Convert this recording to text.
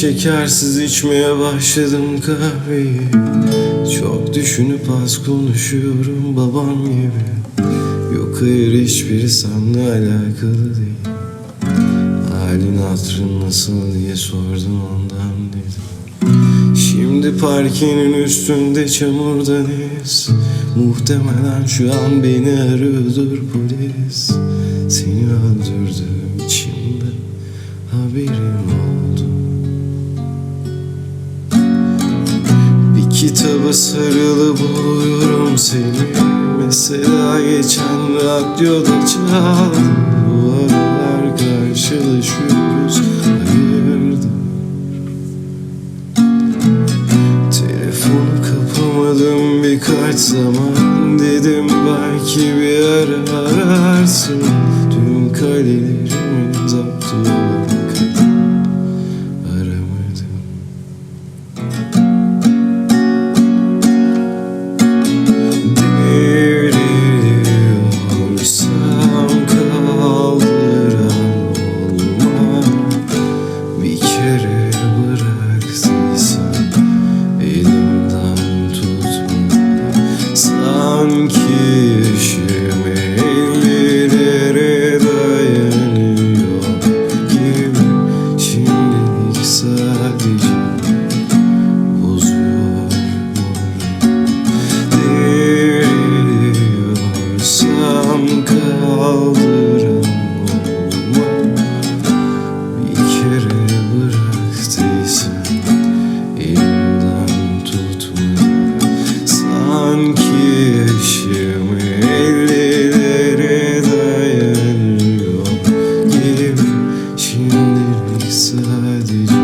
şekersiz içmeye başladım kahveyi. Çok düşünüp az konuşuyorum babam gibi. Yok hayır hiçbiri seninle alakalı değil. Halin hatırın nasıl diye sordum ondan dedim. Şimdi parkenin üstünde çamurdan iz Muhtemelen şu an beni arıyordur polis. Seni öldürdüğüm kitaba sarılı buluyorum seni. Mesela geçen radyoda çaldı Bu aralar karşılaşıyoruz. Hayırdır? Telefonu kapamadım birkaç zaman. Dedim belki bir ara ararsın. Tüm kalelerimi zaptı Kere bıraktıysan elimden tutma Sanki yaşım ellilere dayanıyor gibi. Şimdilik sadece bozuyor Deliriyorsam kaldıran sadece